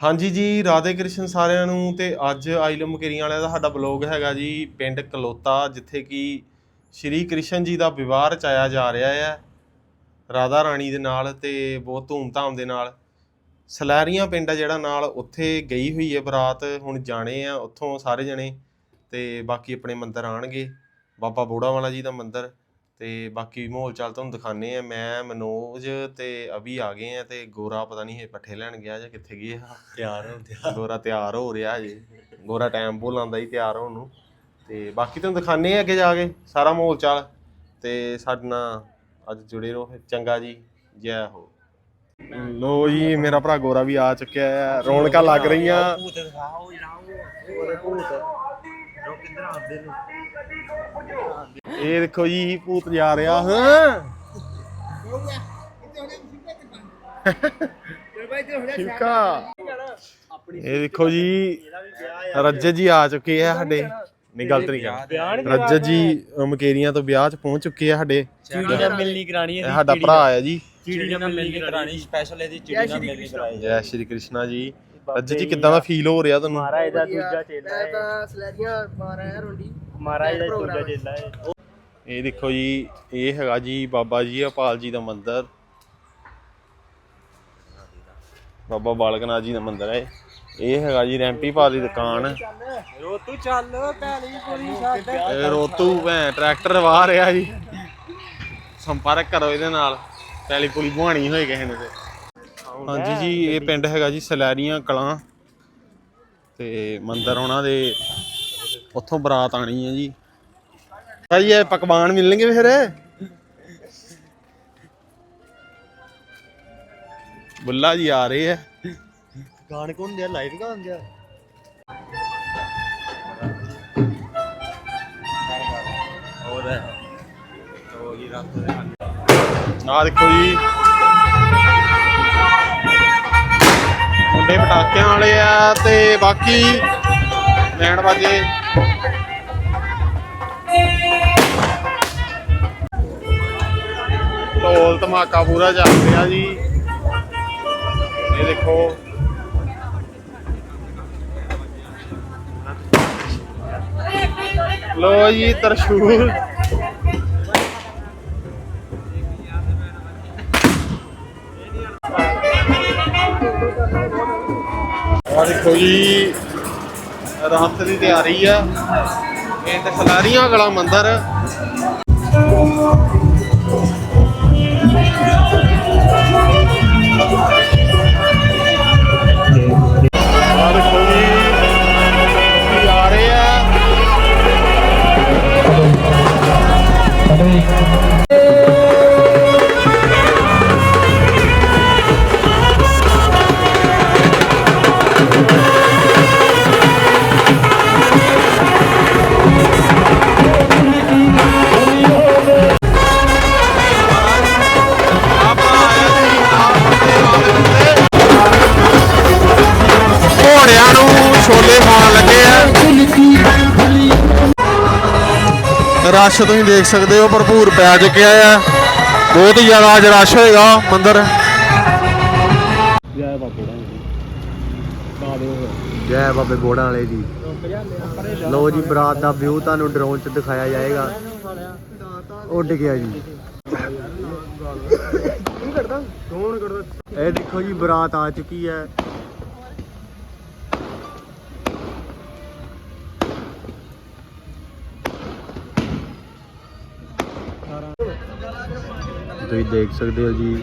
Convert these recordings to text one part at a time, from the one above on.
ਹਾਂਜੀ ਜੀ, ਰਾਧੇ ਕ੍ਰਿਸ਼ਨ ਸਾਰਿਆਂ ਨੂੰ ਤੇ ਅੱਜ ਆਈਲਮ ਕੇਰੀਆਂ ਵਾਲਿਆਂ ਦਾ ਸਾਡਾ ਬਲੌਗ ਹੈਗਾ ਜੀ, ਪਿੰਡ ਕਲੋਤਾ, ਜਿੱਥੇ ਕਿ ਸ਼੍ਰੀ ਕ੍ਰਿਸ਼ਨ ਜੀ ਦਾ ਵਿਵਾਹ ਰਚਾਇਆ ਜਾ ਰਿਹਾ ਹੈ ਰਾਧਾ ਰਾਣੀ ਦੇ ਨਾਲ ਤੇ ਬਹੁਤ ਧੂਮਧਾਮ ਦੇ ਨਾਲ। ਸਲੈਰੀਆਂ ਪਿੰਡ ਆ ਜਿਹੜਾ ਨਾਲ, ਉੱਥੇ ਗਈ ਹੋਈ ਹੈ ਬਰਾਤ, ਹੁਣ ਜਾਣੇ ਆ ਉੱਥੋਂ ਸਾਰੇ ਜਣੇ ਤੇ ਬਾਕੀ ਆਪਣੇ ਮੰਦਰ ਆਣਗੇ। ਬਾਬਾ ਬੋੜਾ ਵਾਲਾ ਜੀ ਦਾ ਮੰਦਰ। ਤੇ ਬਾਕੀ ਮਾਹੌਲ ਚਾਲ ਤੁਹਾਨੂੰ ਦਿਖਾਣੇ ਆ ਮੈਂ ਮਨੋਜ ਤੇ ਅਭੀ ਆ ਗਏ ਆ ਤੇ ਗੋਰਾ ਪਤਾ ਨਹੀਂ ਇਹ ਪੱਠੇ ਲੈਣ ਗਿਆ ਜਾਂ ਕਿੱਥੇ ਗਿਆ ਤਿਆਰ ਹੋ ਤਿਆਰ ਗੋਰਾ ਤਿਆਰ ਹੋ ਰਿਹਾ ਹਜੇ। ਗੋਰਾ ਟਾਈਮ ਭੁੱਲ ਆਉਂਦਾ ਹੀ ਤਿਆਰ ਹੋਣ ਨੂੰ। ਤੇ ਬਾਕੀ ਤੁਹਾਨੂੰ ਦਿਖਾਣੇ ਆ ਅੱਗੇ ਜਾ ਕੇ ਸਾਰਾ ਮਾਹੌਲ ਚਾਲ। ਤੇ ਸਾਡੇ ਨਾਲ ਅੱਜ ਜੁੜੇ ਰਹੋ ਫਿਰ। ਚੰਗਾ ਜੀ। ਜੈ ਹੋ। ਲੋ ਜੀ ਮੇਰਾ ਭਰਾ ਗੋਰਾ ਵੀ ਆ ਚੁੱਕਿਆ ਹੈ। ਰੌਣਕਾਂ ਲੱਗ ਰਹੀਆਂ। ਭੂਤ ਦਿਖਾਓ ਭੂਤ। ਕਿੱਧਰ ਆਉਂਦੇ ਨੇ ਇਹ ਦੇਖੋ ਜੀ ਭੂਤ ਜਾ ਰਿਹਾ। ਹਾਂ। ਠੀਕ ਆ ਇਹ ਦੇਖੋ ਜੀ ਰੱਜਤ ਜੀ ਆ ਚੁੱਕੇ ਆ ਸਾਡੇ। ਨਹੀਂ ਗਲਤ ਨਹੀਂ ਕਿਹਾ। ਰੱਜਤ ਜੀ ਮਕੇਰੀਆਂ ਤੋਂ ਵਿਆਹ 'ਚ ਪਹੁੰਚ ਚੁੱਕੇ ਆ ਸਾਡੇ। ਚਿੜੀ ਨਾਲ ਮਿਲਣੀ ਕਰਾਣੀ ਇਹ ਸਾਡਾ ਭਰਾ ਆ ਜੀ। ਚਿੜੀ ਨਾਲ ਮਿਲਣੀ ਕਰਾਣੀ ਸਪੈਸ਼ਲ ਇਹਦੀ ਚਿੜੀ ਨਾਲ ਮਿਲਣੀ ਕਰਾਈ ਜੈ ਸ਼੍ਰੀ ਕ੍ਰਿਸ਼ਨਾ ਜੀ। ਰੱਜਤ ਜੀ ਕਿੱਦਾਂ ਦਾ ਫੀਲ ਹੋ ਰਿਹਾ ਤੁਹਾਨੂੰ? ਮਹਾਰਾਜ ਦਾ ਦੂਜਾ ਚੇਲਾ ਮੈਂ ਹੈ ਤਾਂ ਸਲੈਰੀਆਂ ਮਾਰ ਆਇਆ ਰੋਂਡੀ। ਮਹਾਰਾਜ ਦਾ ਦੂਜਾ ਚੇਲਾ ਹੈ। ਇਹ। ਦੇਖੋ ਜੀ ਇਹ ਹੈਗਾ ਜੀ ਬਾਬਾ ਜੀ ਅਪਾਲ ਜੀ ਦਾ ਮੰਦਿਰ। ਬਾਬਾ ਬਾਲਕਨਾਥ ਜੀ ਦਾ ਮੰਦਿਰ ਹੈ। ਇਹ ਹੈਗਾ ਜੀ ਰੈਂਪੀ ਪਾ ਦੀ ਦੁਕਾਨ। ਰੋ ਤੂੰ ਚੱਲ ਪੈਲੀ ਪੁਲੀ ਛੱਡ। ਇਹ ਰੋਤੂ ਭੈਂ ਟਰੈਕਟਰ ਵਾਹ ਰਿਹਾ ਜੀ। ਸੰਪਰਕ ਕਰੋ ਇਹਦੇ ਨਾਲ। ਪੈਲੀ ਪੁਲੀ ਬੁਹਾਣੀ ਹੋਏ ਕਿਸੇ ਨੇ ਤੇ। ਹਾਂਜੀ ਜੀ ਇਹ ਪਿੰਡ ਹੈਗਾ ਜੀ ਸਲੈਰੀਆਂ ਕਲਾਂ ਤੇ ਮੰਦਿਰ ਉਹਨਾਂ ਦੇ ਉੱਥੋਂ ਬਰਾਤ ਆਣੀ ਹੈ ਜੀ। ਭਾਈ ਇਹ ਪਕਵਾਨ ਮਿਲਣਗੇ ਫਿਰ? ਬੁੱਲਾ ਜੀ ਆ ਰਹੇ ਆ। ਗਾਣ ਕੋਣ ਦਿਆ? ਲਾਈਵ ਗਾਣ ਦਿਆ? ਹੋਰ ਹੋ ਗਈ ਰਾਤ ਦੇ ਆ ਦੇਖੋ ਜੀ। ਮੁੰਡੇ ਪਟਾਕਿਆਂ ਵਾਲੇ ਆ ਤੇ ਬਾਕੀ ਲੈਣ ਬਾਜੇ ਢੋਲ ਧਮਾਕਾ ਪੂਰਾ ਚੱਲ ਰਿਹਾ ਜੀ। ਇਹ ਦੇਖੋ। ਲੋ ਜੀ, ਤਰਸ਼ੂਲ। ਦੇਖੋ ਜੀ ਰਾਤ ਦੀ ਤਿਆਰੀ ਆ। ਇਹ ਤੇ ਖਲਾਰੀਆਂ ਗਲਾ ਮੰਦਰ। ਰਸ਼ ਤੁਸੀਂ ਦੇਖ ਸਕਦੇ ਹੋ ਭਰਪੂਰ ਪੈ ਚੁੱਕਿਆ ਆ। ਬਹੁਤ ਹੀ ਜ਼ਿਆਦਾ ਅੱਜ ਰਸ਼ ਹੋਏਗਾ ਮੰਦਰ। ਜੈ ਬਾਬੇ ਦਾ ਜੈ। ਬਾਬੇ ਬੋੜਾਂ ਵਾਲੇ ਜੀ। ਲੋ ਜੀ ਬਰਾਤ ਦਾ ਵਿਊ ਤੁਹਾਨੂੰ ਡਰੋਨ 'ਚ ਦਿਖਾਇਆ ਜਾਏਗਾ। ਉੱਡ ਗਿਆ ਜੀ। ਇਹ ਦੇਖੋ ਜੀ ਬਰਾਤ ਆ ਚੁੱਕੀ ਹੈ। ਤੁਸੀਂ ਦੇਖ ਸਕਦੇ ਹੋ ਜੀ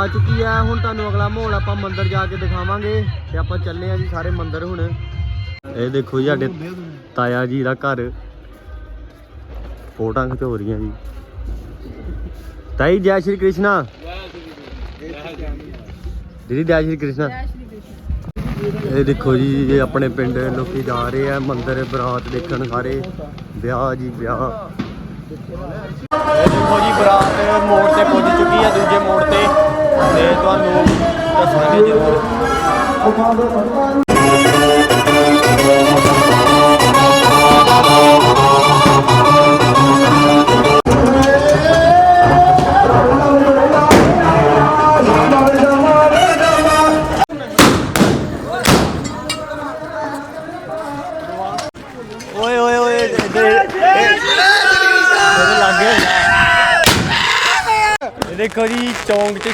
ਬਰਾਤ ਚੁੱਕੀ ਹੈ ਹੁਣ ਤੁਹਾਨੂੰ ਅਗਲਾ ਮਾਹੌਲ ਆਪਾਂ ਮੰਦਿਰ ਜਾ ਕੇ ਦਿਖਾਵਾਂਗੇ ਤੇ ਆਪਾਂ ਚੱਲੇ ਆ ਜੀ ਸਾਰੇ ਮੰਦਿਰ ਹੁਣ। ਇਹ ਦੇਖੋ ਜੀ ਸਾਡੇ ਤਾਇਆ ਜੀ ਦਾ ਘਰ। ਫੋਟਾਂ ਖਿਚੋ ਰਹੀਆਂ ਜੀ। ਤਾਈ, ਜੈ ਸ਼੍ਰੀ ਕ੍ਰਿਸ਼ਨਾ। ਦੀਦੀ, ਜੈ ਸ਼੍ਰੀ ਕ੍ਰਿਸ਼ਨਾ। ਇਹ ਦੇਖੋ ਜੀ, ਇਹ ਆਪਣੇ ਪਿੰਡ ਲੋਕੀ ਜਾ ਰਹੇ ਆ ਮੰਦਿਰ ਬਰਾਤ ਦੇਖਣ ਸਾਰੇ। ਵਿਆਹ ਜੀ, ਵਿਆਹ। ਇਹ ਦੇਖੋ ਜੀ, ਬਰਾਤ ਮੋੜ ਤੇ ਪਹੁੰਚ ਚੁੱਕੀ ਹੈ ਦੂਜੇ ਮੋੜ ਤੇ। ਤੇ ਤੁਹਾਨੂੰ ਦੱਸਾਂਗੇ ਜ਼ਰੂਰ।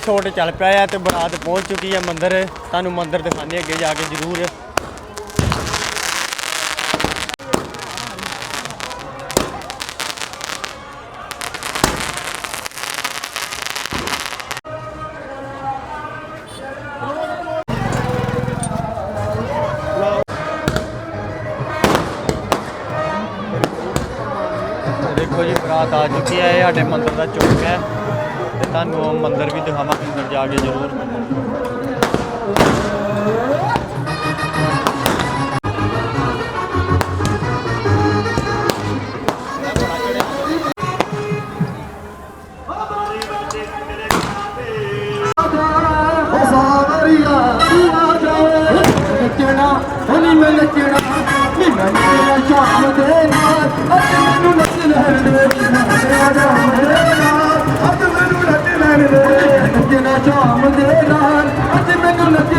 ਛੋਟ ਚੱਲ ਪਿਆ ਆ ਤੇ ਬਰਾਤ ਪਹੁੰਚ ਚੁੱਕੀ ਹੈ ਮੰਦਿਰ। ਤੁਹਾਨੂੰ ਮੰਦਿਰ ਦਿਖਾਣੇ ਅੱਗੇ ਜਾ ਕੇ ਜ਼ਰੂਰ। ਦੇਖੋ ਜੀ, ਬਰਾਤ ਆ ਚੁੱਕੀ ਹੈ ਇਹ ਸਾਡੇ ਮੰਦਿਰ ਦਾ ਚੌਕ ਹੈ। ਤੇ ਤੁਹਾਨੂੰ ਉਹ ਮੰਦਿਰ ਵੀ ਦਿਖਾਵਾਂਗੇ ਅੰਦਰ ਜਾ ਕੇ ਜ਼ਰੂਰ।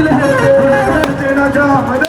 ਮੈਨੂੰ ਨੱਚ ਲੈਣ ਦੇ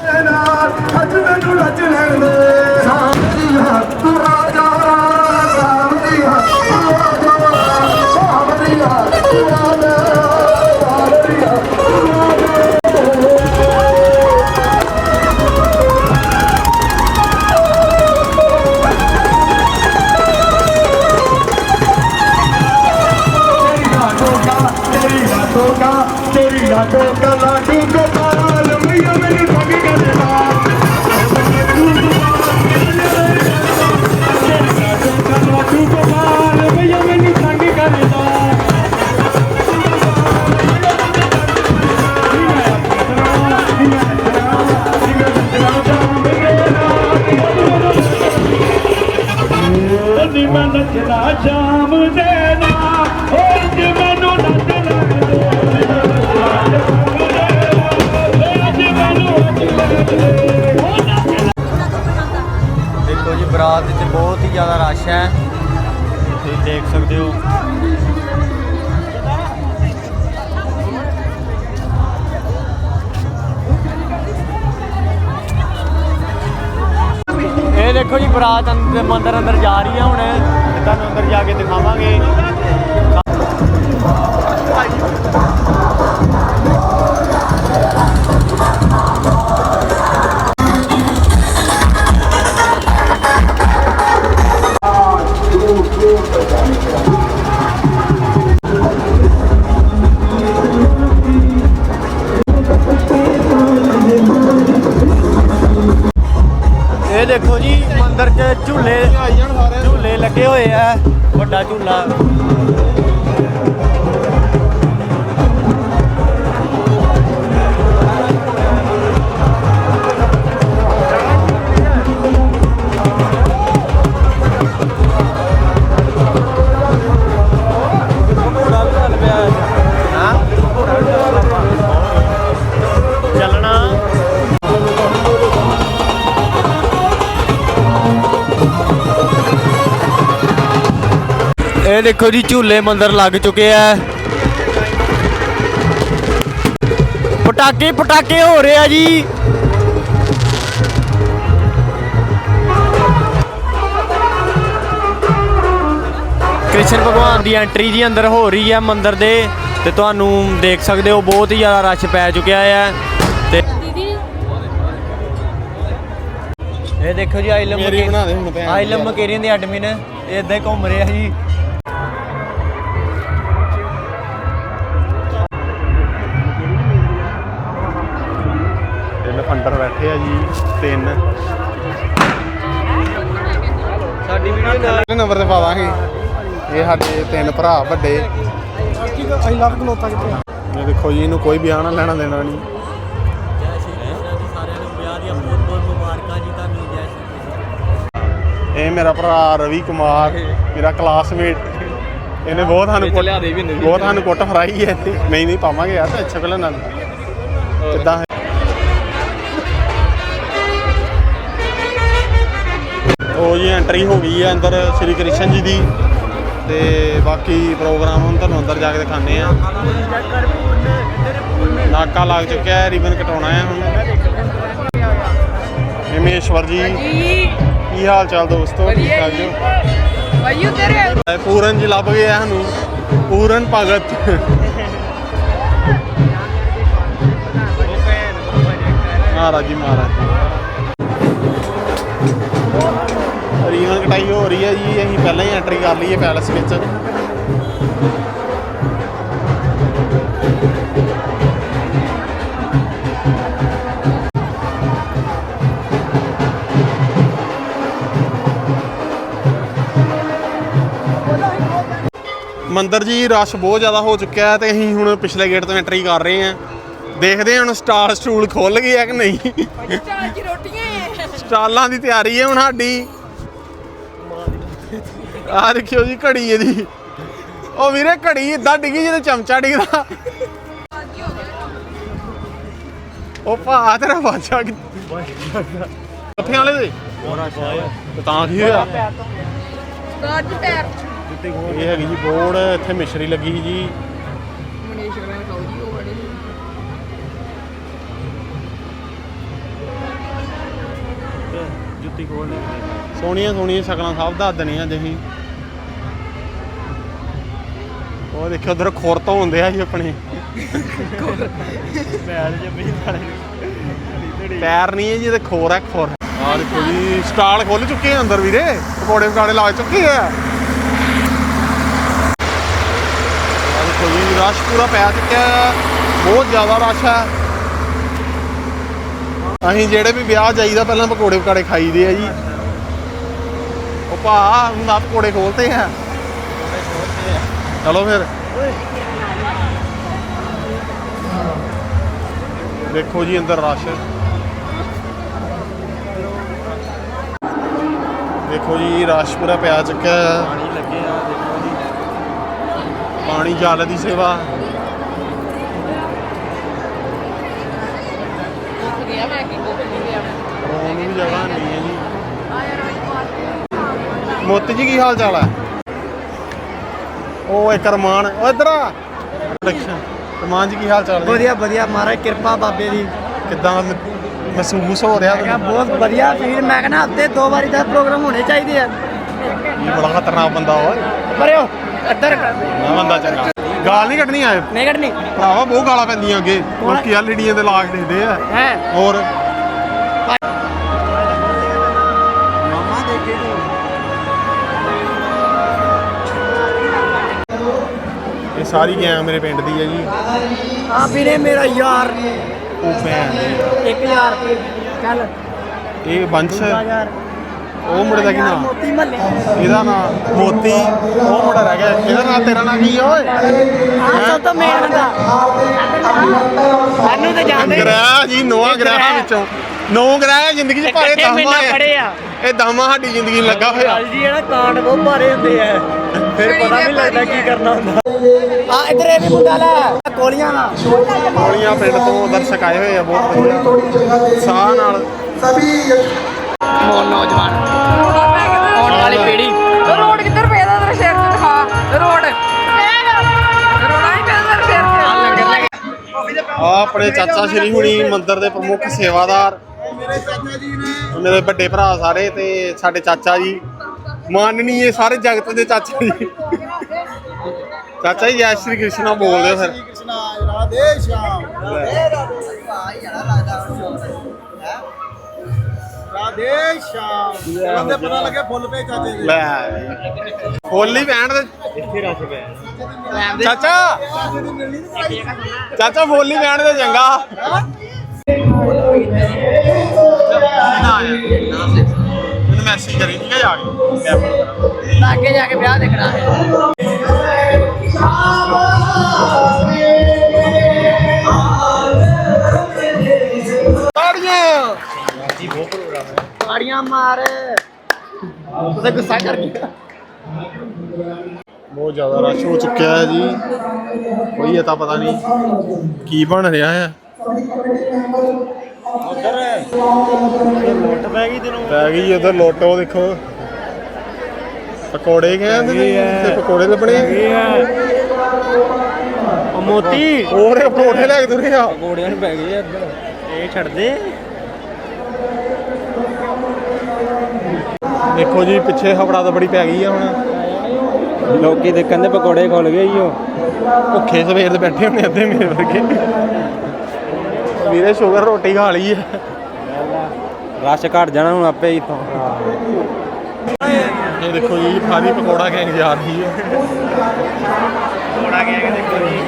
ਤੁਸੀਂ ਦੇਖ ਸਕਦੇ ਹੋ। ਇਹ ਦੇਖੋ ਜੀ, ਬਰਾਤ ਅੰਦਰ, ਮੰਦਰ ਅੰਦਰ ਜਾ ਰਹੀ ਹੈ ਹੁਣ। ਤੁਹਾਨੂੰ ਅੰਦਰ ਜਾ ਕੇ ਦਿਖਾਵਾਂਗੇ। ਇਹ ਦੇਖੋ ਜੀ ਝੂਲੇ ਮੰਦਰ ਲੱਗ ਚੁੱਕੇ ਆ। ਪਟਾਕੇ ਪਟਾਕੇ ਹੋ ਰਹੇ ਆ ਜੀ। ਕ੍ਰਿਸ਼ਨ ਭਗਵਾਨ ਦੀ ਐਂਟਰੀ ਜੀ ਅੰਦਰ ਹੋ ਰਹੀ ਹੈ ਮੰਦਰ ਦੇ ਤੇ ਤੁਹਾਨੂੰ ਦੇਖ ਸਕਦੇ ਹੋ ਬਹੁਤ ਹੀ ਜ਼ਿਆਦਾ ਰਸ਼ ਪੈ ਚੁੱਕਿਆ ਹੈ ਤੇ ਇਹ ਦੇਖੋ ਜੀ ਆਈਲਮ ਬਣਾ ਦੇ ਹੁਣ ਭੈਣ ਆਈਲਮ ਮਕੇਰੀਅਨ ਦੇ ਐਡਮਿਨ ਇਦਾਂ ਹੀ ਘੁੰਮ ਰਿਹਾ ਜੀ। ਫੰਡਰ ਬੈਠੇ ਆ ਜੀ ਤਿੰਨ। ਸਾਡੀ ਵੀਡੀਓ ਨਾਲ ਨੰਬਰ ਤੇ ਪਾ ਦਾਂਗੇ। ਇਹ ਸਾਡੇ ਤਿੰਨ ਭਰਾ ਵੱਡੇ। ਆਈ ਲਵ ਗਲੋਤਾ ਕਿੱਥੇ ਇਹ ਦੇਖੋ ਜੀ ਇਹਨੂੰ ਕੋਈ ਵਿਆਹ ਨਾ ਲੈਣਾ ਦੇਣਾ ਨਹੀਂ। ਇਹ ਮੇਰਾ ਭਰਾ ਰਵੀ ਕੁਮਾਰ ਮੇਰਾ ਕਲਾਸਮੇਟ ਇਹਨੇ ਬਹੁਤ ਸਾਨੂੰ ਕੁੱਟ ਬਹੁਤ ਸਾਨੂੰ ਕੁੱਟ ਫਰਾਈ ਹੈ। ਇੱਥੇ ਨਹੀਂ ਨਹੀਂ ਪਾਵਾਂਗੇ ਯਾਰ ਤੇ ਅੱਛਾ ਪਹਿਲਾਂ ਨਾਲ। ਕਿੱਦਾਂ? ਉਹ ਜੀ ਐਂਟਰੀ ਹੋ ਗਈ ਹੈ ਅੰਦਰ ਸ਼੍ਰੀ ਕ੍ਰਿਸ਼ਨ ਜੀ ਦੀ ਤੇ ਬਾਕੀ ਪ੍ਰੋਗਰਾਮ ਹੁਣ ਤੁਹਾਨੂੰ ਅੰਦਰ ਜਾ ਕੇ ਦਿਖਾਣੇ ਆ। ਨਾਕਾ ਲੱਗ ਚੁੱਕਿਆ ਹੈ ਰਿਬਨ ਕਟਾਉਣਾ ਹੈ ਹੁਣ। ਹਿਮੇਸ਼ਵਰ ਜੀ ਕੀ ਹਾਲ ਚਾਲ ਦੋਸਤੋ? ਠੀਕ ਠਾਕ ਜੀ। ਵਾਯੂ ਤੇਰੇ। ਪੂਰਨ ਜੀ ਲੱਭ ਗਏ ਆ ਸਾਨੂੰ। ਪੂਰਨ ਭਗਤ। ਮਹਾਰਾਜ ਜੀ ਮਹਾਰਾਜ ਰੀਵਨ ਕਟਾਈ ਹੋ ਰਹੀ ਹੈ ਜੀ ਅਸੀਂ ਪਹਿਲਾਂ ਹੀ ਐਂਟਰੀ ਕਰ ਲਈ ਹੈ ਪੈਲਸ ਵਿੱਚ। ਮੰਦਰ ਜੀ ਰਸ਼ ਬਹੁਤ ਜ਼ਿਆਦਾ ਹੋ ਚੁੱਕਿਆ ਹੈ ਤੇ ਅਸੀਂ ਹੁਣ ਪਿਛਲੇ ਗੇਟ ਤੋਂ ਐਂਟਰੀ ਕਰ ਰਹੇ ਹਾਂ। ਦੇਖਦੇ ਹਾਂ ਹੁਣ ਸਟਾਲ ਸਟੂਲ ਖੁੱਲ ਗਏ ਆ ਕਿ ਨਹੀਂ। ਰੋਟੀਆਂ ਸਟਾਲਾਂ ਦੀ ਤਿਆਰੀ ਹੈ ਹੁਣ ਸਾਡੀ। ਆਹ ਦੇਖਿਓ ਜੀ ਘੜੀ ਇਹਦੀ। ਉਹ ਵੀਰੇ ਘੜੀ ਇਦਾਂ ਡਿੱਗੀ ਜਿਵੇਂ ਚਮਚਾ ਡਿੱਗਦਾ। ਉਹ ਭਾ ਤੇਰਾ ਬਾਦਸ਼ਾਹ ਕਿੱਥੇ ਵਾਲੇ ਦੇ? ਤਾਂ ਕੀ ਹੋਇਆ? ਗੱਜ ਪੈਰ ਇਹ ਹੈਗੀ ਜੀ ਬੋਰਡ, ਇੱਥੇ ਮਿਸ਼ਰੀ ਲੱਗੀ ਸੀ ਜੀ। ਮਨੀਸ਼ ਖਾਓ ਜੀ ਉਹ ਬੜੇ ਜੁੱਤੀ ਖੋਲ ਸੋਹਣੀਆਂ ਸੋਹਣੀਆਂ ਸ਼ਕਲਾਂ ਸਭ ਦੱਸ ਦੇਣੀਆਂ ਜਹੀਂ। ਉਹ ਦੇਖੋ ਉਧਰ ਖੁਰ ਤੋਂ ਹੁੰਦੇ ਆ ਜੀ ਆਪਣੇ। ਪੈਰ ਜੰਮੀ ਸਾਲੇ ਪੈਰ ਨਹੀਂ ਹੈ ਜੀ ਤੇ ਖੋਰ ਹੈ ਖੋਰ ਆ ਦੇਖੋ ਜੀ ਸਟਾਲ ਖੁੱਲ ਚੁੱਕੇ ਆ ਅੰਦਰ ਵੀਰੇ ਪਕੌੜੇ ਪਕਾੜੇ ਲਾ ਚੁੱਕੇ ਆ। ਆ ਦੇਖੋ ਜੀ ਰਸ਼ ਪੂਰਾ ਪੈ ਚੁੱਕਿਆ ਬਹੁਤ ਜ਼ਿਆਦਾ ਰਸ਼ ਹੈ ਅਸੀਂ ਜਿਹੜੇ ਵੀ ਵਿਆਹ ਜਾਈਦਾ ਪਹਿਲਾਂ ਪਕੌੜੇ ਪਕਾੜੇ ਖਾਈਦੇ ਆ ਜੀ। ਭਾ ਹੁਣ ਆਪ ਪਕੌੜੇ ਖੋਲਤੇ ਆ। ਚਲੋ ਫਿਰ। ਦੇਖੋ ਜੀ ਅੰਦਰ ਰਸ਼। ਦੇਖੋ ਜੀ ਰਸ਼ ਪੂਰਾ ਪਿਆ ਚੁੱਕਿਆ ਹੈ ਪਾਣੀ ਲੱਗੇ ਆ ਦੇਖੋ ਜੀ। ਪਾਣੀ ਜਲ ਦੀ ਸੇਵਾ। ਗਿਆ ਮੈਂ ਕੀ ਨਹੀਂ ਗਿਆ। ਜਗ੍ਹਾ ਨਹੀਂ ਮੋਤੀ ਜੀ ਕੀ ਹਾਲ ਚਾਲ ਹੈ? ਉਹ ਇੱਕ ਰਮਾਨ ਉਹ ਇੱਧਰ ਆ। ਰਮਾਨ ਜੀ ਕੀ ਹਾਲ ਚਾਲ ਨੇ? ਵਧੀਆ ਵਧੀਆ। ਮਹਾਰਾਜ ਕਿਰਪਾ ਬਾਬੇ ਦੀ। ਕਿੱਦਾਂ ਮਹਿਸੂਸ ਹੋ ਰਿਹਾ ਮੈਂ ਕਿਹਾ ਤੁਹਾਨੂੰ ਬਹੁਤ ਵਧੀਆ ਫੀਲ। ਮੈਂ ਕਹਿੰਦਾ ਹਫ਼ਤੇ ਦੋ ਵਾਰੀ ਦਾ ਪ੍ਰੋਗਰਾਮ ਹੋਣੇ ਚਾਹੀਦੇ ਆ। ਇਹ ਬੜਾ ਖਤਰਨਾਕ ਬੰਦਾ ਓਏ। ਪਰਿਓ ਇੱਧਰ ਨਾ ਬੰਦਾ ਚੰਗਾ। ਗਾਲ ਨਹੀਂ ਕੱਢਣੀ ਆਏ? ਨਹੀਂ ਕੱਢਣੀ। ਭਰਾਵਾ ਬਹੁਤ ਗਾਲਾਂ ਪੈਂਦੀਆਂ ਅੱਗੇ। ਲੋਕੀ ਆ ਲੜੀਆਂ ਦੇ ਲਾਗ ਦੇਖਦੇ ਆ। ਹੈ? ਹੋਰ? ਸਾਰੀ ਗੈਂਗ ਮੇਰੇ ਪਿੰਡ ਦੀ ਹੈ ਜੀ। ਆ ਵੀਰੇ ਮੇਰਾ ਯਾਰ। ਉਹ ਭੈਣ ਦੇ 1000 ਚੱਲ। ਇਹ ਬੰਸ਼। ਉਹ ਮੁੰਡੇ ਦਾ ਕੀ ਨਾਮ? ਮੋਤੀ ਮਹੱਲੇ ਇਹਦਾ ਨਾਮ ਮੋਤੀ। ਉਹ ਮੁੰਡਾ ਰਹਿ ਗਿਆ। ਇਹਦਾ ਨਾਮ ਤੇਰਾ ਨਾਮ ਕੀ ਆ ਓਏ? ਆ ਸਭ ਤੋਂ ਮੇਨ ਬੰਦਾ। ਸਾਨੂੰ ਤਾਂ ਜਾਣਦੇ ਹੀ। ਗ੍ਰਹਿ ਜੀ ਨੌਂ ਗ੍ਰਹਿ। ਵਿੱਚੋਂ। ਨੌਂ ਗ੍ਰਹਿ ਜ਼ਿੰਦਗੀ 'ਚ ਭਾਰੇ ਇਕੱਠੇ ਦਮਾ ਮਹੀਨਾ ਪੜ੍ਹੇ ਆ। ਇਹ ਦਮਾ ਸਾਡੀ ਜ਼ਿੰਦਗੀ ਨੂੰ ਲੱਗਾ ਹੋਇਆ। ਜੀ ਜਿਹੜਾ ਕਾਂਡ ਬਹੁਤ ਭਾਰੇ ਹੁੰਦੇ ਆ। ਫਿਰ ਪਤਾ ਨਹੀਂ ਲੱਗਦਾ ਕੀ ਕਰਨਾ ਹੁੰਦਾ। ਆ ਇਧਰ ਇਹ ਵੀ ਮੁੰਡਾ ਲੈ ਕੋਲੀਆਂ ਦਾ ਗੋਲੀਆਂ ਪਿੰਡ ਤੋਂ ਦਰਸ਼ਕ ਆਏ ਹੋਏ ਆ ਬਹੁਤ ਵਧੀਆ। ਸਾਹ ਨਾਲ। ਮੋਰ ਨੌਜਵਾਨ। ਆਉਣ ਵਾਲੀ ਪੀੜ੍ਹੀ। ਰੋਡ ਕਿੱਧਰ ਪਿਆ ਤੇਰੇ ਸਿਰ ਤੇ ਦਿਖਾ। ਰੋਡ। ਆਪਣੇ ਚਾਚਾ ਸ਼੍ਰੀ ਹੁਣੀ ਮੰਦਿਰ ਦੇ ਪ੍ਰਮੁੱਖ ਸੇਵਾਦਾਰ। ਮੇਰੇ ਚਾਚਾ ਜੀ ਨੇ। ਮੇਰੇ ਵੱਡੇ ਭਰਾ ਸਾਰੇ ਤੇ ਸਾਡੇ ਚਾਚਾ ਜੀ। ਮਾਨਨੀ ਇਹ ਸਾਰੇ ਜਗਤ ਦੇ ਚਾਚਾ ਜੀ। ਚਾਚਾ ਜੀ ਜੈ ਸ਼੍ਰੀ ਕ੍ਰਿਸ਼ਨਾ ਬੋਲਦੇ ਹੋ ਫਿਰ। ਲੈ। ਹੋਲੀ ਪੈਣ ਦੇ। ਇੱਥੇ ਰਸ਼ ਪਿਆ ਚਾਚਾ। ਚਾਚਾ ਬੋਲੀ ਪੈਣ ਦੇ ਚੰਗਾ ਮੈਸੇਜ ਕਰੀ ਠੀਕ ਹੈ ਜਾ ਕੇ। ਲਾਗੇ ਜਾ ਕੇ ਵਿਆਹ ਦੇਖਣਾ ਹੈ। ਤਾੜੀਆਂ। ਤਾੜੀਆਂ ਮਾਰ। ਉਹਦਾ ਗੁੱਸਾ ਕਰ ਗਿਆ। ਬਹੁਤ ਜ਼ਿਆਦਾ ਰਸ਼ ਹੋ ਚੁੱਕਿਆ ਹੈ ਜੀ। ਕੋਈ ਅਤਾ ਪਤਾ ਨਹੀਂ ਕੀ ਬਣ ਰਿਹਾ ਹੈ। ਲੁੱਟ ਪੈ ਗਈ ਤੈਨੂੰ। ਪੈ ਗਈ ਉਧਰ ਲੋਟੋ ਦੇਖੋ। ਪਕੌੜੇ ਕਹਿੰਦੇ ਤੇ ਪਕੌੜੇ ਲੱਭਣੇ। ਉਹ ਮੋਤੀ। ਹੋਰ ਇਹ ਪਰੌਂਠੇ ਲੈ ਕੇ ਤੁਰੇ ਆ। ਗੋੜਿਆਂ ਨੂੰ ਪੈ ਗਏ ਆ ਇੱਧਰ। ਇਹ ਛੱਡ ਦੇ ਦੇਖੋ ਜੀ ਪਿੱਛੇ ਹਵੜਾ ਤਾਂ ਬੜੀ ਪੈ ਗਈ ਆ ਹੁਣ। ਲੋਕੀ ਦੇਖਣ ਦੇ ਪਕੌੜੇ ਖੁੱਲ ਗਏ ਈ ਉਹ। ਭੁੱਖੇ ਸਵੇਰ ਦੇ ਬੈਠੇ ਹੁੰਦੇ ਅੱਧੇ ਮੇਰੇ ਵਰਗੇ। ਵੀਰੇ ਸ਼ੂਗਰ ਰੋਟੀ ਖਾ ਲਈ ਹੈ। ਰਸ਼ ਘਟ ਜਾਣਾ ਹੁਣ ਆਪੇ ਇਥੋਂ। ਇਹ ਦੇਖੋ ਜੀ ਫਾਰੀ ਪਕੌੜਾ ਗੈਂਗ ਜਾ ਰਹੀ ਹੈ। ਪਕੌੜਾ ਕਿ ਦੇਖੋ ਜੀ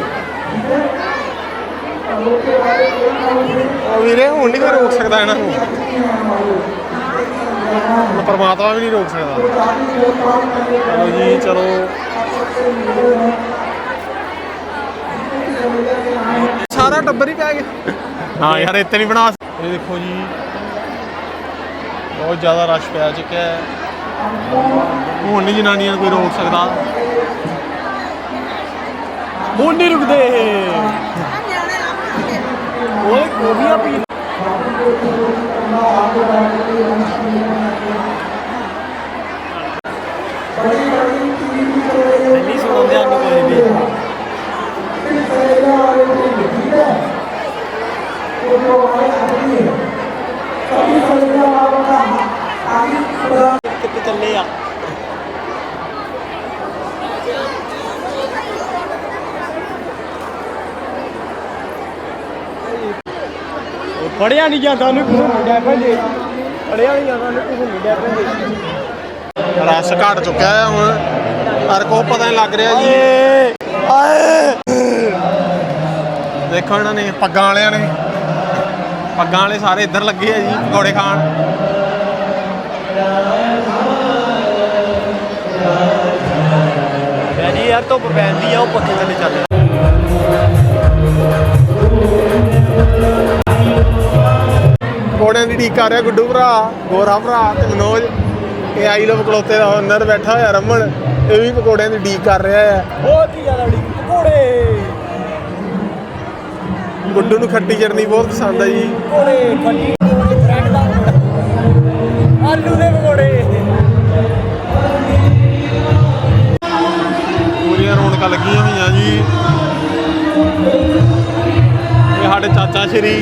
ਉਹ ਵੀਰੇ ਹੁਣ ਨਹੀਂ ਕੋਈ ਰੋਕ ਸਕਦਾ ਇਹਨਾਂ ਨੂੰ। ਹੁਣ ਪਰਮਾਤਮਾ ਵੀ ਨਹੀਂ ਰੋਕ ਸਕਦਾ। ਚਲੋ ਜੀ ਚਲੋ। ਸਾਰਾ ਟੱਬਰ ਹੀ ਪੈ ਗਿਆ। ਹਾਂ ਯਾਰ ਇੱਥੇ ਨਹੀਂ ਬਣਾ ਇਹ ਦੇਖੋ ਜੀ ਬਹੁਤ ਜ਼ਿਆਦਾ ਰਸ਼ ਪਿਆ ਚੁੱਕਿਆ ਹੈ। ਹੁਣ ਨਹੀਂ ਜਨਾਨੀਆਂ ਨੂੰ ਕੋਈ ਰੋਕ ਸਕਦਾ। ਹੁਣ ਨਹੀਂ ਰੁਕਦੇ ਓਏ ਕੋਬੀਆਂ ਪੀ ਨਹੀਂ ਸੁਣਾਉਂਦੇ ਆ ਕੋਈ ਵੀ ਕਿੱਥੇ ਚੱਲੇ ਆ ਪੜਿਆ ਨਹੀਂ ਜਾਂਦਾ ਉਹਨੂੰ ਕੁਝ ਮੁੰਡਾ ਭਾਂਦੇ ਪੜਿਆ ਨਹੀਂ ਜਾਂਦਾ ਉਹਨੂੰ ਕੁਝ ਮੁੰਡਾ ਭਾਂਦੇ ਰਸ ਘਟ ਚੁੱਕਿਆ ਹੈ ਹੁਣ। ਹਰ ਕੋ ਪਤਾ ਨਹੀਂ ਲੱਗ ਰਿਹਾ ਜੀ। ਆਏ ਦੇਖੋ ਇਹਨਾਂ ਨੇ ਪੱਗਾਂ ਵਾਲਿਆਂ ਨੇ। ਪੱਗਾਂ ਵਾਲੇ ਸਾਰੇ ਇੱਧਰ ਲੱਗੇ ਆ ਜੀ ਪਕੌੜੇ ਖਾਣ। ਵੈਜੀ ਯਾਰ ਧੁੱਪ ਪੈਂਦੀ ਆ ਉਹ ਪੱਖੇ ਥੱਲੇ ਚੱਲ। ਪਕੌੜਿਆਂ ਦੀ ਢੀਕ ਕਰ ਰਿਹਾ ਗੁੱਡੂ ਭਰਾ ਗੋਰਾ ਭਰਾ ਤੇ ਮਨੋਜ। ਇਹ ਆਈ ਲੋ ਪਕੜੋਤੇ ਦਾ ਓਨਰ ਬੈਠਾ ਹੋਇਆ ਰਮਨ ਇਹ ਵੀ ਪਕੌੜਿਆਂ ਦੀ ਢੀਕ ਕਰ ਰਿਹਾ ਹੈ। ਬਹੁਤ ਹੀ ਜ਼ਿਆਦਾ ਢੀਕ ਪਕੌੜੇ। ਗੁੱਡੂ ਨੂੰ ਖੱਟੀ ਚਟਨੀ ਬਹੁਤ ਪਸੰਦ ਆ ਜੀ। ਪਕੌੜੇ ਖੱਟੀ ਪਕੌੜੇ ਬ੍ਰੈਡ ਦਾ ਆਲੂ ਦੇ ਪਕੌੜੇ। ਪੂਰੀਆਂ ਰੌਣਕਾਂ ਲੱਗੀਆਂ ਹੋਈਆਂ ਜੀ। ਇਹ ਸਾਡੇ ਚਾਚਾ ਸ਼੍ਰੀ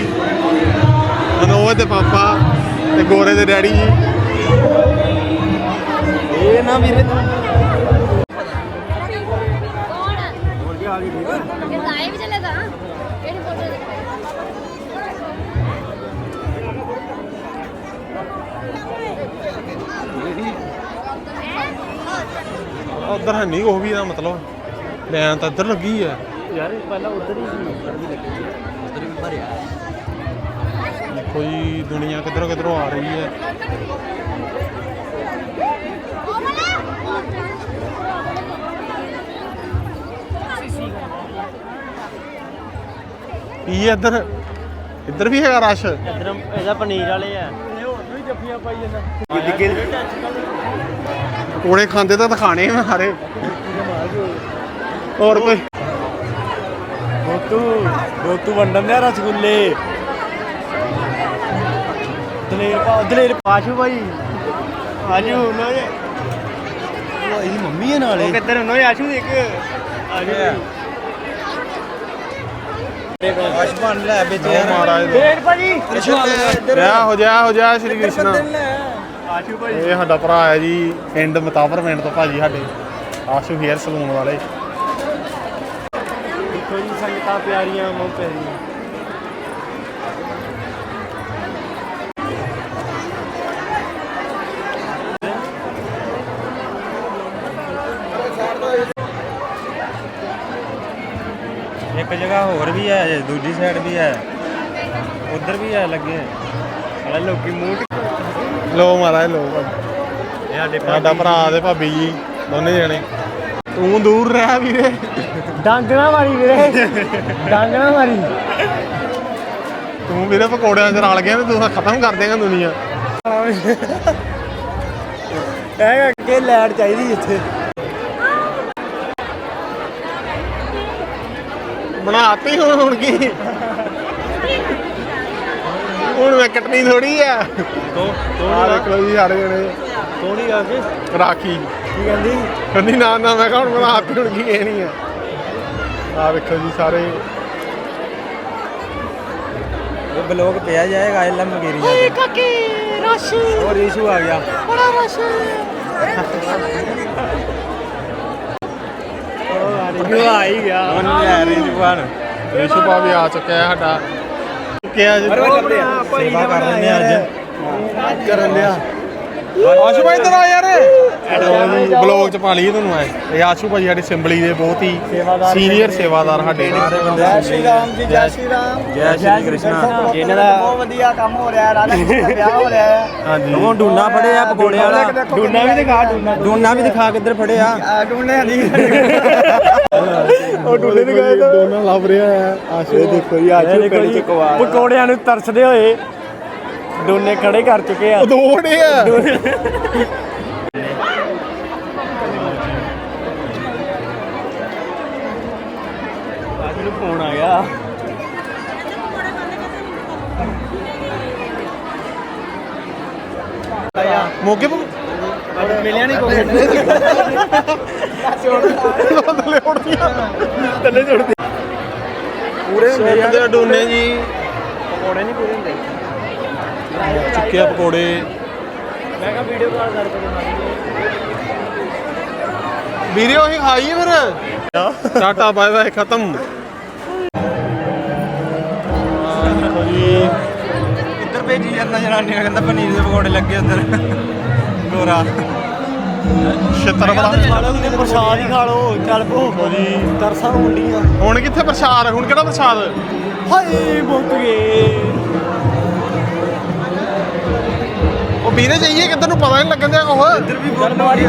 ਦੇ ਡੈਡੀ ਜੀ। ਇਹ ਨਾ ਵੀਰੇ ਤੂੰ। ਕੌਣ ਇਹ ਲਾਈਵ ਚੱਲੇਗਾ ਕਿਹੜੀ ਫੋਟੋ ਉਧਰ ਹੈ ਨਹੀਂ ਉਹ ਵੀ ਦਾ ਮਤਲਬ। ਮੈਂ ਤਾਂ ਇੱਧਰ ਲੱਗੀ ਆ। ਯਾਰ ਪਹਿਲਾਂ ਉਧਰ ਹੀ ਸੀ। ਉਧਰ ਵੀ ਲੱਗੀ ਉਧਰ ਵੀ ਭਰਿਆ। ਦੇਖੋ ਜੀ ਦੁਨੀਆ ਕਿੱਧਰੋਂ ਕਿੱਧਰੋਂ ਆ ਰਹੀ ਹੈ। ਕੀ ਹੈ ਇੱਧਰ? ਇੱਧਰ ਵੀ ਹੈਗਾ ਰਸ਼? ਇਧਰ ਇਹਦਾ ਪਨੀਰ ਵਾਲੇ ਆ। ਇਹ ਹੋਰ ਵੀ ਜੱਫੀਆਂ ਪਾਈ ਜਾਂਦਾ ਪਕੌੜੇ ਖਾਂਦੇ ਤਾਂ ਖਾਣੇ ਆ ਸਾਰੇ। ਹੋਰ ਕੋਈ? ਗੋਤੂ ਗੋਤੂ ਵੰਡਨ ਦੇ ਰਸਗੁੱਲੇ। ਦਲੇਰ ਪਾ ਦਲੇਰ ਪਾਸ਼ੂ ਭਾਈ। ਆਜੂ ਨੋਏ ਉਹ ਇਹਦੀ ਮੰਮੀ ਹੈ ਨਾਲੇ ਕਿੱਧਰ ਨੋਏ ਆਸ਼ੂ ਇੱਕ ਆਜੂ। ਆਸ਼ ਬਣ ਲੈ ਵਿੱਚ ਉਹ ਮਹਾਰਾਜ ਦਾ। ਡੇਢ ਭਾਜੀ। ਜੈ ਹੋ ਜੈ ਹੋ ਜੈ ਸ਼੍ਰੀ ਕ੍ਰਿਸ਼ਨ। ਆਸ਼ੂ ਭਾਈ। ਇਹ ਸਾਡਾ ਭਰਾ ਹੈ ਜੀ ਪਿੰਡ ਮਤਾਵਰ ਪਿੰਡ ਤੋਂ ਭਾਜੀ ਸਾਡੇ। ਆਸ਼ੂ ਹੇਅਰ ਸਲੂਨ ਵਾਲੇ। ਦੇਖੋ ਜੀ ਸੰਗਤਾਂ ਪਿਆਰੀਆਂ ਮੋਹ ਪਿਆਰੀਆਂ। ਜਗ੍ਹਾ ਹੋਰ ਵੀ ਹੈ ਦੂਜੀ ਸਾਈਡ ਵੀ ਹੈ। ਉਧਰ ਵੀ ਹੈ ਲੱਗੇ ਹਲੇ ਲੋਕੀ ਮੂੰਹ ਲੋ ਮਹਾਰਾਜ ਲੋ ਇਹ ਸਾਡੇ ਸਾਡਾ ਭਰਾ ਤੇ ਭਾਬੀ ਜੀ ਦੋਨੇ ਜਣੇ। ਤੂੰ ਦੂਰ ਰਹਿ ਵੀਰੇ। ਡਾਂਗਣਾ ਮਾਰੀ ਵੀਰੇ। ਡਾਂਗਣਾ ਮਾਰੀ। ਤੂੰ ਵੀਰੇ ਪਕੌੜਿਆਂ 'ਚ ਰਲ ਗਿਆ ਤੇ ਤੂੰ ਖਤਮ ਕਰ ਦੇਗਾ ਦੁਨੀਆ। ਇਹ ਅੱਗੇ ਲੈਟ ਚਾਹੀਦੀ ਇੱਥੇ। ਬਣਾਤੀ ਹੁਣ ਹੁਣ ਕੀ? ਹੁਣ ਮੈਂ ਕੱਟਣੀ ਥੋੜੀ ਆ। ਤੋ ਆ ਦੇਖ ਲਓ ਜੀ ਸਾਰੇ ਜਣੇ। ਥੋੜੀ ਆ ਕੇ। ਰਾਖੀ। ਕੀ ਕਹਿੰਦੀ? ਕਹਿੰਦੀ ਨਾ ਨਾ ਮੈਂ ਕਿਹਾ ਹੁਣ ਬਣਾਤੀ ਹੁਣ ਕੀ ਇਹ ਨਹੀਂ ਆ। ਆ ਵੇਖੋ ਜੀ ਸਾਰੇ। ਉਹ ਬਲੌਗ ਪਿਆ ਜਾਏਗਾ ਇਹ ਲੰਮਗੇਰੀ ਓਏ ਕਾਕੇ ਰਸ਼। ਉਹ ਰੀਸ਼ੂ ਆ ਗਿਆ। ਬੜਾ ਰਸ਼। ਆ। ਹੀ ਗਿਆ। ਉਹਨੂੰ ਲੈ ਰੀਸ਼ੂ ਭਾਣ ਰਿਸ਼ੂਪਾ ਵੀ ਆ ਚੁੱਕਿਆ ਹੈ ਸਾਡਾ। ਚੁੱਕਿਆ ਜੀ ਸੇਵਾ ਕਰ ਲੈਂਦੇ ਆ ਅੱਜ। ਕਰਨ ਲਿਆ ਆਸ਼ੂ ਭਾਈ ਆ ਯਾਰ। ਬਲੌਗ ਚ ਪਾ ਲਈ ਤੁਹਾਨੂੰ ਐ। ਇਹ ਆਸ਼ੂ ਭਾਈ ਸਾਡੇ ਸਿੰਬਲੀ ਦੇ ਬਹੁਤ ਹੀ ਸੀਨੀਅਰ ਸੇਵਾਦਾਰ ਸਾਡੇ ਜੈ ਸ਼੍ਰੀ ਰਾਮ ਜੀ ਜੈ ਸ਼੍ਰੀ ਰਾਮ ਜੈ ਸ਼੍ਰੀ ਕ੍ਰਿਸ਼ਨ। ਇਹਨਾਂ ਦਾ ਬਹੁਤ ਵਧੀਆ ਕੰਮ ਹੋ ਰਿਹਾ ਰਾਧਾ ਦਾ ਵਿਆਹ ਹੋ ਰਿਹਾ ਹੈ। ਹਾਂਜੀ। ਉਹ ਡੂਨਾ ਫੜਿਆ ਪਕੌੜੇ ਵਾਲਾ। ਡੂਨਾ ਵੀ ਦਿਖਾ ਡੂਨਾ ਡੂਨਾ ਵੀ ਦਿਖਾ ਕਿੱਧਰ ਫੜਿਆ। ਡੂਨੇ ਦੀ ਉਹ ਡੁੱਲੇ ਦੇ ਗਏ ਦੋਨਾਂ ਲੱਭ ਰਿਹਾ ਹੈ। ਆਸ਼ੂ ਦੇਖੋ ਜੀ ਆਸ਼ੂ ਪਿੰਡ ਚ ਕਵਾ ਪਕੌੜਿਆਂ ਨੂੰ ਤਰਸਦੇ ਹੋਏ ਡੋਨੇ ਖੜੇ ਕਰ ਚੁੱਕੇ ਆ। ਉਹ ਦੋੜੇ ਆ ਅੱਜ ਨੂੰ ਫੋਨ ਆ ਗਿਆ। ਮੋਗੇ ਪਾ ਮਿਲਿਆ ਨਹੀਂ ਕੋਈ? ਥੱਲੇ ਉੜਦੀਆਂ ਥੱਲੇ ਜੁੜਦੀ ਪੂਰੇ ਸੁੱਟ ਦੇ ਡੋਨੇ ਜੀ। ਪਕੌੜੇ ਨਹੀਂ ਪੂਰੇ ਹੁੰਦੇ। ਚੁੱਕਿਆ ਪਕੌੜੇ। ਮੈਂ ਕਿਹਾ ਵੀਡੀਓ ਕਾਲ ਕਰ ਕੇ ਵੀਰੇ ਉਹੀ ਖਾਈਏ ਫਿਰ। ਟਾਟਾ ਬਾਏ ਬਾਏ ਖਤਮ। ਇੱਧਰ ਭੇਜੀ ਜਾਂਦਾ ਜਨਾਨੀ ਕਹਿੰਦਾ ਪਨੀਰ ਦੇ ਪਕੌੜੇ ਲੱਗੇ ਉੱਧਰ। ਗੋਰਾ। ਛਿੱਤਰ ਬੜਾ ਕਿਤੇ ਪ੍ਰਸ਼ਾਦ ਹੀ ਖਾ ਲਓ ਚੱਲ ਭੋਗੋ ਜੀ ਤਰਸਾਂ ਹੁੰਦੀਆਂ ਹੁਣ ਕਿੱਥੇ ਪ੍ਰਸ਼ਾਦ? ਹੁਣ ਕਿਹੜਾ ਪ੍ਰਸ਼ਾਦ? ਹਾਏ ਮੁੱਕ ਗਏ। ਉਹ ਵੀਰੇ ਜਾਈਏ ਕਿੱਧਰ ਨੂੰ ਪਤਾ ਨਹੀਂ ਲੱਗਣ ਦਿਆ ਉਹ ਚੱਲ ਮਾਰੀ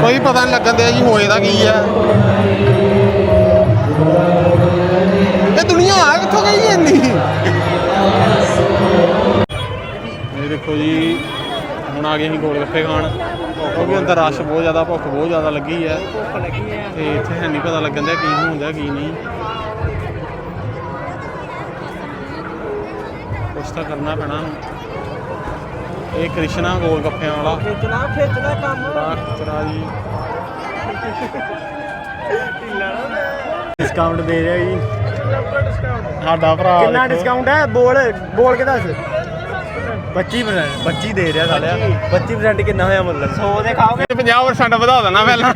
ਕੋਈ ਪਤਾ ਨਹੀਂ ਲੱਗਣ ਦਿਆ ਜੀ ਹੋਏ ਦਾ ਕੀ ਆ। ਦੇਖੋ ਜੀ ਹੁਣ ਆ ਗਏ ਅਸੀਂ ਗੋਲ ਗੱਪੇ ਖਾਣ। ਕਿਉਂਕਿ ਅੰਦਰ ਰਸ਼ ਬਹੁਤ ਜ਼ਿਆਦਾ ਭੁੱਖ ਬਹੁਤ ਜ਼ਿਆਦਾ ਲੱਗੀ ਹੈ। ਭੁੱਖ ਲੱਗੀ ਹੈ ਤੇ ਇੱਥੇ ਹੈ ਨਹੀਂ ਪਤਾ ਲੱਗਣ ਦਿਆ ਕੀ ਹੁੰਦਾ ਕੀ ਨਹੀਂ। ਕੁਛ ਤਾਂ ਕਰਨਾ ਪੈਣਾ। ਇਹ ਕ੍ਰਿਸ਼ਨਾ ਗੋਲ ਗੱਪਿਆਂ ਵਾਲਾ। ਖਿੱਚਣਾ ਖਿੱਚਣਾ ਕੰਮ। ਬੜਾ ਖਤਰਾ ਜੀ। ਡਿਸਕਾਊਂਟ ਦੇ ਰਿਹਾ ਜੀ। ਸਾਡਾ ਭਰਾ ਕਿੰਨਾ। ਡਿਸਕਾਊਂਟ ਹੈ? ਬੋਲ ਬੋਲ ਕੇ ਦੱਸ। 25% 25 ਦੇ ਰਿਹਾ ਸਾਲਿਆ। 25% ਕਿੰਨਾ ਹੋਇਆ ਮਤਲਬ 100 ਦੇ ਖਾਓਗੇ? ਇਹ 50% ਵਧਾ ਦੇਣਾ ਪਹਿਲਾਂ।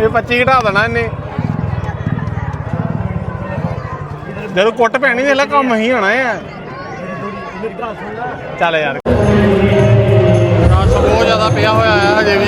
ਇਹ 25 ਘਟਾ ਦੇਣਾ ਇਹਨੇ। ਜਦੋਂ ਕੁੱਟ ਪੈਣੀ ਵੇਲਾ ਕੰਮ ਹੀ ਹੋਣਾ ਹੈ ਚੱਲ ਯਾਰ। ਰਸ਼ ਬਹੁਤ ਜ਼ਿਆਦਾ ਪਿਆ ਹੋਇਆ ਹੈ ਹਜੇ ਵੀ।